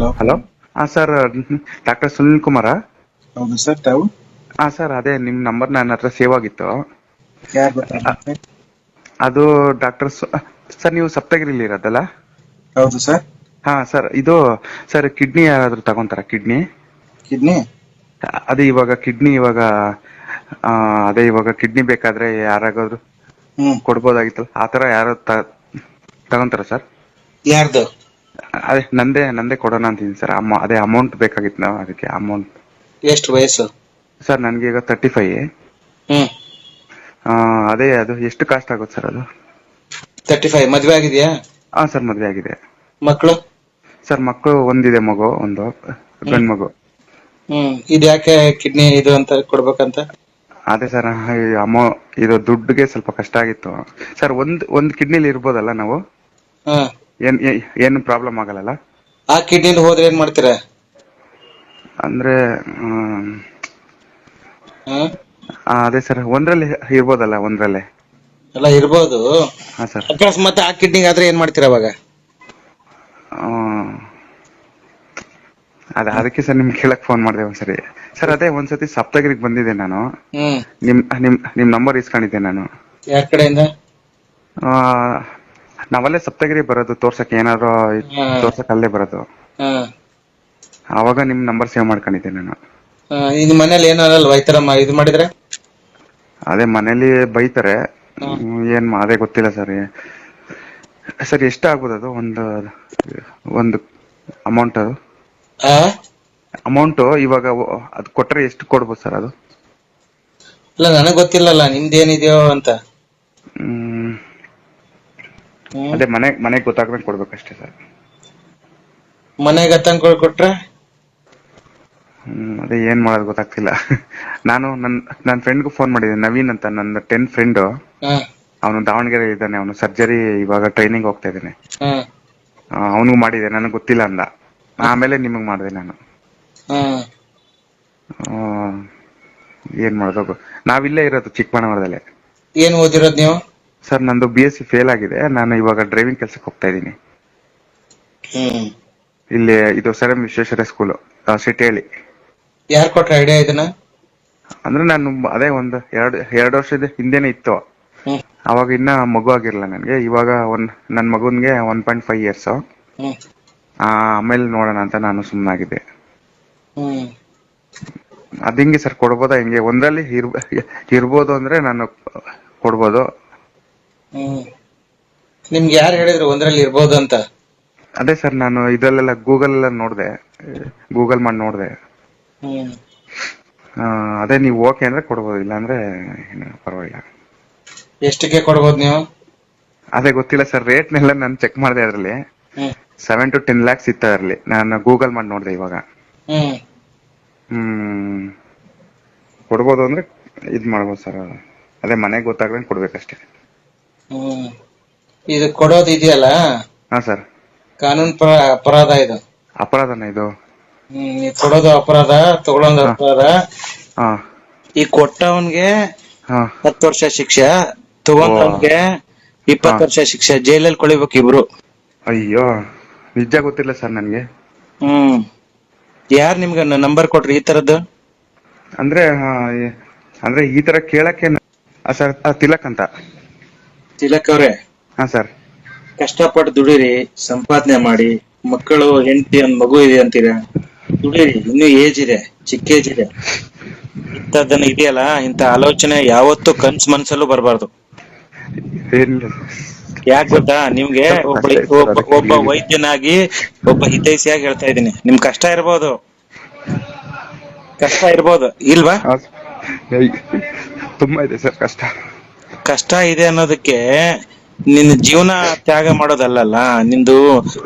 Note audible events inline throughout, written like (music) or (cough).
Hello hello ಹಾ sir doctor Sunil Kumar. ಹೌದು sir ತಾವು? ಹಾ ಸರ್ ಅದೇ ನಿಮ್ ನಂಬರ್ ನನ್ನ ಹತ್ರ ಸೇವ್ ಆಗಿತ್ತು. ಯಾರು ಅದು ಡಾಕ್ಟರ್ ಸರ್ ನೀವು ಸಪ್ತಗಿರಿಲಿ ಇರೋದಲ್ಲ? ಹೌದು ಸರ್. ಹಾ ಸರ್ ಇದು ಸರ್ ಕಿಡ್ನಿ ಯಾರಾದ್ರೂ ತಗೊಂತಾರ ಕಿಡ್ನಿ? ಕಿಡ್ನಿ? ಅದೇ ಇವಾಗ ಕಿಡ್ನಿ ಇವಾಗ ಆ, ಅದೇ ಇವಾಗ ಕಿಡ್ನಿ ಬೇಕಾದ್ರೆ ಯಾರಾಗಾದ್ರೂ ಹ್ಮ್. ಕೊಡ್ಬೋದಾಗಿತ್ತಲ್ಲ? ಆ ಯಾರು ತಗೊಂತಾರ ಸರ್? ಯಾರ್ದು? ಅದೇ ನಂದೇ ನಂದೇ ಕೊಡೋಣ ಅಂತೀನಿ ಸರ್. ಅಮ್ಮ ಅದೇ ಅಮೌಂಟ್ ಬೇಕಾಗಿತ್ತು ನಾವು ಅದಕ್ಕೆ ಅಮೌಂಟ್ ಎಷ್ಟು ವಯಸ್ಸು? ಸರ್ ನನಗೆ ಈಗ ತರ್ಟಿ ಫೈವ್ ಹ್ಮ್. ಅದೇ ಅದು ಎಷ್ಟು ಕಾಸ್ಟ್ ಆಗುತ್ತೆ ಸರ್ ಅದು? ತರ್ಟಿ ಫೈವ್ ಮದ್ವೆ ಆಗಿದೆಯಾ? ಹಾಂ ಸರ್ ಮದುವೆ ಆಗಿದೆ. ಮಕ್ಕಳು ಸರ್ ಮಕ್ಕಳು ಒಂದಿದೆ ಮಗು ಒಂದು ಗಂಡು ಮಗು. ಹ್ಮ್. ಇದು ಯಾಕೆ ಕಿಡ್ನಿ ಇದು ಅಂತ ಕೊಡ್ಬೇಕಂತ? ಅದೇ ಸರ್ ಅಮೌ ಇದು ದುಡ್ಡಿಗೆ ಸ್ವಲ್ಪ ಕಷ್ಟ ಆಗಿತ್ತು. ಸರ್ ಒಂದ್ ಒಂದ್ ಕಿಡ್ನಿಲಿ ಇರ್ಬೋದಲ್ಲ ನಾವು? ಹಾ. ಏನ್ ಏ- ಏನು ಪ್ರಾಬ್ಲಮ್ ಆಗಲ್ಲ ಆ ಕಿಡ್ನಿ ಹೋದ್ರೆ ಏನ್ ಮಾಡ್ತೀರಾ? ಅಂದ್ರೆ ಆಮ್, ಆ, ಅದೇ ಸರ್ ಒಂದ್ರಲ್ಲಿ ಇರ್ಬೋದಲ್ಲ ಒಂದ್ರಲ್ಲಿ. ಎಲ್ಲ ಇರ್ಬೋದು. ಹಾ ಸರ್. ಅಕಸ್ಮಾತ್ ಆ ಕಿಡ್ನಿಗೆ ಆದ್ರೆ ಏನ್ ಮಾಡ್ತೀರಾ ಅವಾಗ? ಆ, ಅದ ಅದಕ್ಕೆ ಸರ್ ನಿಮ್ಗೆ ಕೇಳಕ್ ಫೋನ್ ಮಾಡಿದೆ ಒಂದ್ಸರಿ ಸರ್. ಅದೇ ಒಂದ್ಸತಿ ಸಪ್ತಗಿರಿಗೆ ಬಂದಿದ್ದೆ ನಾನು. ಹ್ಮ್. ನಿಮ್ ನಿಮ್ ನಿಮ್ ನಂಬರ್ ಇಸ್ಕೊಂಡಿದ್ದೆ ನಾನು. ಯಾರ ಕಡೆಯಿಂದ? ಆ, ನಾವಲ್ಲೇ ಸಪ್ತಗಿರಿ ಬರೋದು ತೋರ್ಸಕ್ ಏನಾದ್ರು. ತೋರ್ಸಕ್ ಅಲ್ಲೇ ಬರೋದು. ಅವಾಗ ನಿಮ್ ನಂಬರ್ ಸೇವ್ ಮಾಡ್ಕೊಂಡಿದ್ದೆ ನಾನು. ನಿಮ್ ಮನೇಲಿ ಏನೋ ಅಲ್ವಾ ಈ ತರ ಇದು ಮಾಡಿದ್ರೆ? ಅದೇ ಮನೇಲಿ ಬೈತಾರೆ. ಏನ್ ಅದೇ ಗೊತ್ತಿಲ್ಲ ಸರ್. ಸರ್ ಎಷ್ಟು ಆಗ್ಬೋದು ಅದು? ಒಂದು ಒಂದು ಅಮೌಂಟ್ ಅದು? ಅಮೌಂಟ್ ಇವಾಗ ಅದು ಕೊಟ್ರೆ ಎಷ್ಟು ಕೊಡ್ಬೋದು ಸರ್ ಅದು? ಇಲ್ಲ ನನಗೆ ಗೊತ್ತಿಲ್ಲಲ್ಲ ನಿಮ್ದೇನಿದೆಯೋ ಅಂತ. ಅದೇ ಮನೆ ಮನೆಗೆ ಗೊತ್ತಾಗ್ದಂಗೆ ಕೊಡ್ಬೇಕಷ್ಟೇ ಸರ್. ಮನೆಗೆ ತಂದ್ಕೊಳ್ ಕೊಟ್ರೆ? ಹ್ಮ್ ಅದೇ ಏನ್ ಮಾಡೋದು ಗೊತ್ತಾಗ್ತಿಲ್ಲ. (laughs) ನಾನು ನನ್ ನನ್ನ ಫ್ರೆಂಡ್ಗೂ ಫೋನ್ ಮಾಡಿದೆ ನವೀನ್ ಅಂತ ನನ್ನ ಟೆನ್ ಫ್ರೆಂಡ್ ಹಾ. ಅವನು ದಾವಣಗೆರೆ ಇದ್ದಾನೆ ಅವನು ಸರ್ಜರಿ ಇವಾಗ ಟ್ರೈನಿಂಗ್ ಹೋಗ್ತಾ ಇದ್ದಾನೆ. ಹಾ. ಅವನಿಗೂ ಮಾಡಿದೆ ನನಗೆ ಗೊತ್ತಿಲ್ಲ ಅಂದ. ಆಮೇಲೆ ನಿಮಗೆ ಮಾಡಿದೆ ನಾನು. ಹಾ. ಆ, ಏನ್ ಮಾಡೋದು? ನಾವಿಲ್ಲೇ ಇರೋದು ಚಿಕ್ಕಮಗಳೂರಲ್ಲೇ. ಏನ್ ಓದಿರೋದ್ ನೀವು? ಸರ್ ನಂದು ಬಿ ಎಸ್ ಸಿ ಫೇಲ್ ಆಗಿದೆ. ನಾನು ಇವಾಗ ಡ್ರೈವಿಂಗ್ ಕೆಲಸಕ್ಕೆ ಹೋಗ್ತಾ ಇದ್ದೀನಿ. ಹ್ಮ್. ಇಲ್ಲಿ ಇದು ಸರ್ ಎಂ ವಿಶ್ವೇಶ್ವರ ಸ್ಕೂಲು ಸಿಟಿಯಲ್ಲಿ ಯಾರ್ ಕೊಟ್ರ ಐಡಿಯಾ ಇದನ್ನ? ಅಂದ್ರೆ ನಾನು ಅದೇ ಒಂದು ಎರಡು ಎರಡು ವರ್ಷದ ಹಿಂದೆನೆ ಇತ್ತು. ಹ್ಮ್. ಅವಾಗ ಇನ್ನ ಮಗು ಆಗಿರಲ್ಲ ನನಗೆ. ಇವಾಗ ಒನ್ ನನ್ನ ಮಗುನ್ಗೆ one point five years hmm. ಆಮೇಲೆ ನೋಡೋಣ ಅಂತ ನಾನು ಸುಮ್ಮನಾಗಿದ್ದೆ ಹ್ಮ್. ಅದ್ ಹಿಂಗೆ ಸರ್ ಕೊಡ್ಬೋದಾ ಹಿಂಗೆ? ಒಂದ್ರಲ್ಲಿ ಇರ್ಬ ಇರ್ಬೋದು ಅಂದ್ರೆ ನಾನು ಕೊಡ್ಬೋದು. ಹ್ಮ್. ನಿಮ್ಗೆ ಯಾರು ಹೇಳಿದ್ರು ಒಂದ್ರಲ್ಲಿ ಇರ್ಬೋದು ಅಂತ? ಅದೇ ಸರ್ ನಾನು ಇದರಲ್ಲೆಲ್ಲ ಗೂಗಲ್ ಎಲ್ಲ ನೋಡಿದೆ. ಗೂಗಲ್ ಮಾಡಿ ನೋಡಿದೆ. ಹ್ಮ್. ಅದೇ ನೀವು ಓಕೆ ಅಂದ್ರೆ ಕೊಡ್ಬೋದು ಇಲ್ಲ ಅಂದ್ರೆ ಏನು ಪರವಾಗಿಲ್ಲ. ಎಷ್ಟಕ್ಕೆ ಕೊಡ್ಬೋದು ನೀವು? ಅದೇ ಗೊತ್ತಿಲ್ಲ ಸರ್ ರೇಟ್ನೆಲ್ಲ ನಾನು ಚೆಕ್ ಮಾಡಿದೆ ಅದರಲ್ಲಿ. ಹ್ಮ್. ಸೆವೆನ್ ಟು ಟೆನ್ ಲ್ಯಾಕ್ಸ್ ಇತ್ತು ಅದರಲ್ಲಿ. ನಾನು ಗೂಗಲ್ ಮಾಡಿ ನೋಡಿದೆ ಇವಾಗ. ಹ್ಮ್. ಹ್ಮ್. ಕೊಡ್ಬೋದು ಅಂದ್ರೆ ಇದ್ ಮಾಡ್ಬೋದು ಸರ್ ಅದೇ ಮನೆಗೆ ಗೊತ್ತಾಗ್ದಂಗೆ ಕೊಡ್ಬೇಕಷ್ಟೇ. ಹ್ಮ್. ಇದು ಕೊಡೋದು ಇದೆಯಲ್ಲ? ಹಾ ಸರ್. ಕಾನೂನು ಪ್ರ ಅಪರಾಧ ಇದು. ಅಪರಾಧನ ಇದು? ಹ್ಮ್ ಕೊಡೋದು ಅಪರಾಧ ತಗೊಳೋದು ಅಪರಾಧ. ಹಾ. ಈ ಕೊಟ್ಟವನ್ಗೆ ಹಾ. ಹತ್ತು ವರ್ಷ ಶಿಕ್ಷೆ ತಗೊಂಡವನ್ಗೆ ಇಪ್ಪತ್ತು ವರ್ಷ ಶಿಕ್ಷೆ ಜೈಲಲ್ಲಿ ಕೊಳಿಬೇಕು ಇಬ್ರು. ಅಯ್ಯೋ ನಿಜ ಗೊತ್ತಿಲ್ಲ ಸರ್ ನನ್ಗೆ. ಹ್ಮ್. ಯಾರ್ ನಿಮ್ಗೆ ನಂಬರ್ ಕೊಟ್ರಿ ಈ ತರದ್ದು? ಅಂದ್ರೆ ಅಂದ್ರೆ ಈ ತರ ಕೇಳಕ್ಕೆ ಸರ್ ತಿಲಕ್ ಅಂತ. ತಿಲಕ್ ಅವ್ರೆ ಹಾ ಸರ್. ಕಷ್ಟಪಟ್ಟು ದುಡಿರಿ ಸಂಪಾದನೆ ಮಾಡಿ ಮಕ್ಕಳು ಹೆಂಡತಿ ಒಂದ್ ಮಗು ಇದೆ ಅಂತೀರಾ? ದುಡಿರಿ ಇನ್ನು ಏಜ್ ಇದೆ ಚಿಕ್ಕ ಏಜ್ ಇದೆ. ಇಂಥದ್ದನ್ನ ಇದೆಯಲ್ಲ ಇಂಥ ಆಲೋಚನೆ ಯಾವತ್ತೂ ಕನ್ಸ್ ಮನ್ಸಲ್ಲೂ ಬರಬಾರ್ದು. ಏನಿಲ್ಲ ಯಾಕೆ ಗೊತ್ತಾ? ನಿಮ್ಗೆ ಒಬ್ಬ ಒಬ್ಬ ಒಬ್ಬ ವೈದ್ಯನಾಗಿ ಒಬ್ಬ ಹಿತೈಷಿಯಾಗಿ ಹೇಳ್ತಾ ಇದ್ದೀನಿ. ನಿಮ್ ಕಷ್ಟ ಇರ್ಬೋದು. ಕಷ್ಟ ಇರ್ಬೋದು. ಇಲ್ವಾ? ಏಯ್, ತುಂಬಾ ಇದೆ ಸರ್ ಕಷ್ಟ. ಕಷ್ಟ ಇದೆ ಅನ್ನೋದಕ್ಕೆ ನಿನ್ನ ಜೀವನ ತ್ಯಾಗ ಮಾಡೋದಲ್ಲಲ್ಲ? ನಿಂದು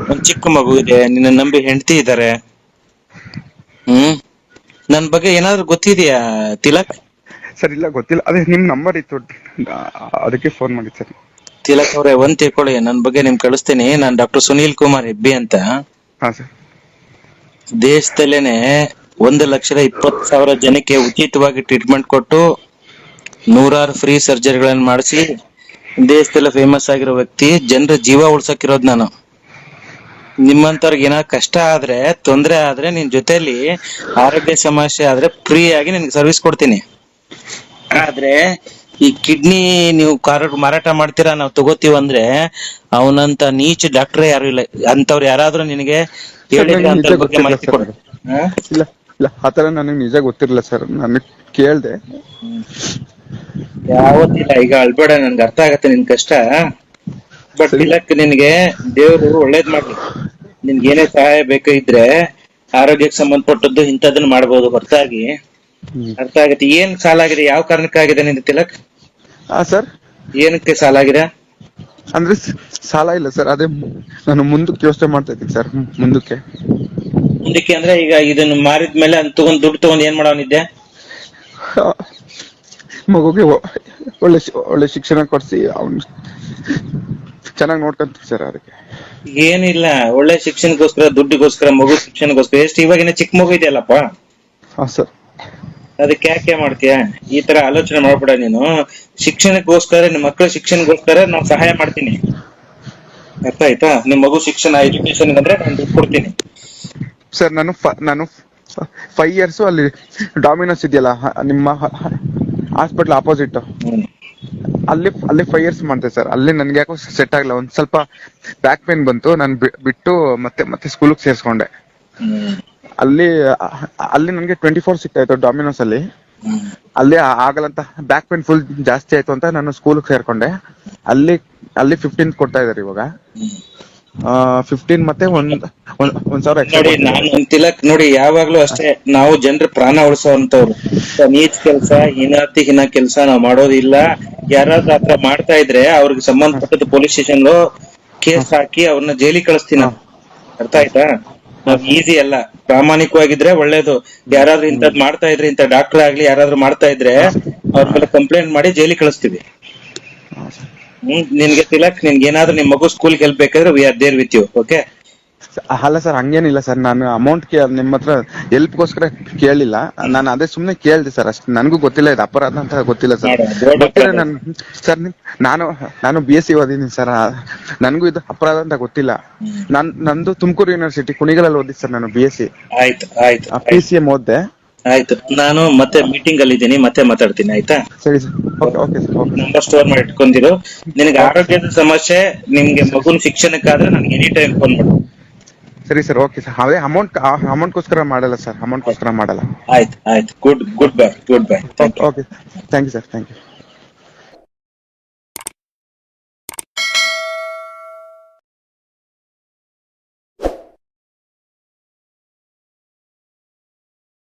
ಒಂದ್ ಚಿಕ್ಕ ಮಗು ಇದೆ ನಿನ್ನ ನಂಬಿ ಹೆಂಡತಿ ಇದ್ದಾರೆ ಹ್ಮ್? ನನ್ ಬಗ್ಗೆ ಏನಾದ್ರು ಗೊತ್ತಿದ್ಯಾ ತಿಲಕ್? ಸರ್ ಇಲ್ಲ ಗೊತ್ತಿಲ್ಲ. ಅದೇ ನಿಮ್ ನಂಬರ್ ಇತ್ತು. ಅದಕ್ಕೆ ಫೋನ್ ಮಾಡಿದ್ ಸರ್. ತಿಲಕ್ ಅವ್ರೆ ಒಂದ್ ತಿಳ್ಕೊಳ್ಳಿ. ನನ್ ಬಗ್ಗೆ ನಿಮ್ ಕಳಿಸ್ತೀನಿ. ನಾನ್ ಡಾಕ್ಟರ್ ಸುನೀಲ್ ಕುಮಾರ್ ಹೆಬ್ಬಿ ಅಂತ. ಹಾ ಸರ್. ದೇಶದಲ್ಲೇನೆ ಒಂದು ಲಕ್ಷದ ಇಪ್ಪತ್ತು ಸಾವಿರ ಜನಕ್ಕೆ ಉಚಿತವಾಗಿ ಟ್ರೀಟ್ಮೆಂಟ್ ಕೊಟ್ಟು ನೂರಾರು ಫ್ರೀ ಸರ್ಜರಿಗಳನ್ನ ಮಾಡಿಸಿ ದೇಶದಲ್ಲ ಫೇಮಸ್ ಆಗಿರೋ ವ್ಯಕ್ತಿ ಜನರ ಜೀವ ಉಳ್ಸಕ್ಕಿರೋದ್ ನಾನು. ನಿಮ್ಮಂತವ್ರಿಗೆ ಏನಾದ್ರು ಕಷ್ಟ ಆದ್ರೆ ತೊಂದ್ರೆ ಆದ್ರೆ ನಿನ್ ಜೊತೆಲಿ ಆರೋಗ್ಯ ಸಮಸ್ಯೆ ಆದ್ರೆ ಫ್ರೀ ಆಗಿ ನಿನ್ಗೆ ಸರ್ವಿಸ್ ಕೊಡ್ತೀನಿ. ಆದ್ರೆ ಈ ಕಿಡ್ನಿ ನೀವು ಕಾರ ಮಾರಾಟ ಮಾಡ್ತೀರಾ ನಾವು ತಗೋತೀವಿ ಅಂದ್ರೆ ಅವನಂತ ನೀಚ ಡಾಕ್ಟರ್ ಯಾರು ಇಲ್ಲ. ಅಂತವ್ರು ಯಾರಾದ್ರೂ ನಿನಗೆ? ಇಲ್ಲ ಇಲ್ಲ. ಆತರ ನನಗೆ ನಿಜ ಗೊತ್ತಿರಲಿಲ್ಲ ಸರ್. ನಾನು ಕೇಳ್ದೆ. ಯಾವತ್ತಿಲ್ಲ ಈಗ ಅಳ್ಬೇಡ ನನ್ಗೆ ಅರ್ಥ ಆಗತ್ತೆ ನಿನ್ ಕಷ್ಟ. ಬಟ್. ತಿಲಕ್ ನಿನ್ಗೆ ದೇವ್ರು ಒಳ್ಳೇದ್ ಮಾಡ್ಲಿ. ನಿನ್ಗೆ ಏನೇ ಸಹಾಯ ಬೇಕಾಗಿದ್ರೆ ಆರೋಗ್ಯಕ್ಕೆ ಸಂಬಂಧಪಟ್ಟದ್ದು ಇಂಥದನ್ನ ಮಾಡ್ಬೋದು ಹೊರತಾಗಿ. ಅರ್ಥ ಆಗತ್ತೆ. ಏನ್ ಸಾಲ ಆಗಿದೆ ಯಾವ ಕಾರಣಕ್ಕಾಗಿದೆ ನಿನ್ ತಿಲಕ್? ಆ ಸರ್? ಏನಕ್ಕೆ ಸಾಲ ಆಗಿದೆ ಅಂದ್ರೆ ಸ- ಸಾಲ ಇಲ್ಲ ಸರ್. ಅದೇ ಮು- ನಾನು ಮುಂದಕ್ಕೆ ಯೋಚನೆ ಮಾಡ್ತಾ ಇದ್ದೀನಿ ಸರ್. ಮುಂದಕ್ಕೆ. ಮುಂದಕ್ಕೆ ಅಂದ್ರೆ ಈಗ ಇದನ್ನ ಮಾರಿದ್ಮೇಲೆ ಅದ್ ತಗೊಂಡ್ ದುಡ್ಡು ತಗೊಂಡ್ ಏನ್ ಮಾಡೋನಿದ್ದೆ ಮಗುಗೆ ಒಳ್ಳೆ ಒಳ್ಳೆ ಶಿಕ್ಷಣ ಕೊಡ್ಸಿ ಅವ್ನ್ ಚೆನ್ನಾಗಿ ನೋಡ್ಕೊಂತೀವಿ ಸರ್ ಅದಕ್ಕೆ ಏನಿಲ್ಲ ಒಳ್ಳೆ ಶಿಕ್ಷಣಕ್ಕೋಸ್ಕರ ದುಡ್ಡಿಗೋಸ್ಕರ ಮಗು ಶಿಕ್ಷಣಕ್ಕೋಸ್ಕರ ಎಷ್ಟು ಇವಾಗಿನ ಚಿಕ್ಕ ಮಗು ಇದೆಯಲ್ಲಪ್ಪ? ಹಾ ಸರ್. ಅದಕ್ಕೆ ಯಾಕೆ ಮಾಡ್ತೀಯ? ಈ ತರ ಆಲೋಚನೆ ಮಾಡ್ಬೇಡ ನೀನು. ಶಿಕ್ಷಣಕ್ಕೋಸ್ಕರ ನಿಮ್ಮ ಮಕ್ಕಳ ಶಿಕ್ಷಣಕ್ಕೋಸ್ಕರ ನಾನು ಸಹಾಯ ಮಾಡ್ತೀನಿ. ಅರ್ಥ ಆಯ್ತಾ ನಿಮ್ ಮಗು ಶಿಕ್ಷಣ ಎಜುಕೇಶನ್ ಅಂದ್ರೆ ನಾನು ದುಡ್ಡು ಕೊಡ್ತೀನಿ. ಸರ್ ನಾನು ಫ- ನಾನು ಫೈವ್ ಇಯರ್ಸ್ ಅಲ್ಲಿ ಡಾಮಿನೋಸ್ ಇದೆಯಲ್ಲ ಹ- ನಿಮ್ಮ ಹಾಸ್ಪಿಟಲ್ ಆಪೋಸಿಟ್ ಅಲ್ಲಿ ಅಲ್ಲಿ ಫೈವ್ ಇಯರ್ಸ್ ಮಾಡಿದೆ ಸರ್ ಅಲ್ಲಿ ನನ್ಗೆ ಯಾಕೋ ಸೆಟ್ ಆಗಲ್ಲ ಒಂದ್ ಸ್ವಲ್ಪ ಬ್ಯಾಕ್ ಪೇನ್ ಬಂತು. ನಾನು ಬಿಟ್ಟು ಮತ್ತೆ ಮತ್ತೆ ಸ್ಕೂಲ್ಗೆ ಸೇರ್ಸ್ಕೊಂಡೆ. ಅಲ್ಲಿ ಅಲ್ಲಿ ನನಗೆ ಟ್ವೆಂಟಿ ಫೋರ್ ಸಿಗ್ತಾ ಇತ್ತು ಡಾಮಿನೋಸ್ ಅಲ್ಲಿ ಅಲ್ಲಿ ಆಗಲಂತ ಬ್ಯಾಕ್ ಪೇನ್ ಫುಲ್ ಜಾಸ್ತಿ ಆಯ್ತು ಅಂತ ನಾನು ಸ್ಕೂಲ್ಗೆ ಸೇರ್ಕೊಂಡೆ. ಅಲ್ಲಿ ಅಲ್ಲಿ ಫಿಫ್ಟೀನ್ ಕೊಡ್ತಾ ಇದಾರೆ ಇವಾಗ. ಫಿಫ್ಟೀನ್ ಮತ್ತೆ ಒಂದ್ ಒಂದ್ ಒಂದ್ ಸಾವಿರ ನೋಡಿ. ನಾನು ನೋಡಿ ಯಾವಾಗ್ಲೂ ಅಷ್ಟೇ ನಾವು ಜನರ ಪ್ರಾಣ ಉಳಿಸೋಂತವ್ರು ನೀಚ್ ಕೆಲ್ಸ ಹೀನಾತಿ ಹೀನ ಕೆಲ್ಸ ನಾವ್ ಮಾಡೋದಿಲ್ಲ. ಯಾರಾದ್ರೂ ಆತರ ಮಾಡ್ತಾ ಇದ್ರೆ ಅವ್ರಿಗೆ ಸಂಬಂಧಪಟ್ಟದ ಪೊಲೀಸ್ ಸ್ಟೇಷನ್ ಕೇಸ್ ಹಾಕಿ ಅವ್ರನ್ನ ಜೈಲಿ ಕಳಿಸ್ತೀನಿ. ಅರ್ಥ ಆಯ್ತಾ? ನಾವ್ ಈಸಿ ಅಲ್ಲ. ಪ್ರಾಮಾಣಿಕವಾಗಿದ್ರೆ ಒಳ್ಳೇದು. ಯಾರಾದ್ರೂ ಇಂಥದ್ ಮಾಡ್ತಾ ಇದ್ರೆ ಇಂಥ ಡಾಕ್ಟರ್ ಆಗ್ಲಿ ಯಾರಾದ್ರೂ ಮಾಡ್ತಾ ಇದ್ರೆ ಅವ್ರ ಮೇಲೆ ಕಂಪ್ಲೇಂಟ್ ಮಾಡಿ ಜೈಲಿ ಕಳಿಸ್ತೀವಿ. ಹ್ಮ್ ನಿನ್ಗೆ ತಿಲಕ್ ನಿನ್ಗೆ ಏನಾದ್ರೂ ನಿಮ್ ಮಗು ಸ್ಕೂಲ್ ಹೆಲ್ಪ್ ಬೇಕಾದ್ರೆ we are there with you okay ಅಲ್ಲ ಸರ್ ಹಂಗೇನಿಲ್ಲ ಸರ್ ನಾನು ಅಮೌಂಟ್ ನಿಮ್ಮ ಹತ್ರ ಹೆಲ್ಪ್ಗೋಸ್ಕರ ಕೇಳಿಲ್ಲ. ನಾನು ಅದೇ ಸುಮ್ನೆ ಕೇಳ್ದೆ ಸರ್ ಅಷ್ಟು ನನಗೂ ಗೊತ್ತಿಲ್ಲ ಇದು ಅಪರಾಧ ಅಂತ ಗೊತ್ತಿಲ್ಲ ಸರ್ ಗೊತ್ತಿಲ್ಲ. ಸರ್ ನಾನು ನಾನು ಬಿ ಎಸ್ ಸಿ ಓದಿದ್ದೀನಿ ಸರ್ ನನಗೂ ಇದು ಅಪರಾಧ ಅಂತ ಗೊತ್ತಿಲ್ಲ. ನನ್ ನಂದು ತುಮಕೂರು ಯೂನಿವರ್ಸಿಟಿ ಕುಣಿಗಳಲ್ಲಿ ಓದಿದ್ದು ಸರ್ ನಾನು ಬಿ ಎಸ್ ಸಿ ಆಯ್ತು ಆಯ್ತು ಪಿ ಸಿ ಎಂ ಓದ್ದೆ. ಆಯ್ತು. ನಾನು ಮತ್ತೆ ಮೀಟಿಂಗ್ ಅಲ್ಲಿ ಇದ್ದೀನಿ ಮತ್ತೆ ಮಾತಾಡ್ತೀನಿ ಆಯ್ತಾ? ಸರಿ ಸರ್ ನಂಬರ್ ಸ್ಟೋರ್ ಮಾಡಿ ಇಟ್ಕೊಂಡಿರು. ನಿನಗೆ ಆರೋಗ್ಯದ ಸಮಸ್ಯೆ ನಿಮ್ಗೆ ಮಗುನ ಶಿಕ್ಷಣಕ್ಕಾದ್ರೆ ನನಗೆ ಎನಿ ಟೈಮ್ ಫೋನ್ ಮಾಡು. ಸರಿ ಸರ್ ಓಕೆ ಸರ್ ಅದೇ ಅಮೌಂಟ್ ಅಮೌಂಟ್ಗೋಸ್ಕರ ಮಾಡಲ್ಲ ಸರ್ ಅಮೌಂಟ್ಗೋಸ್ಕರ ಮಾಡಲ್ಲ. ಆಯ್ತು ಆಯ್ತು. Good goodbye goodbye okay thank you sir thank you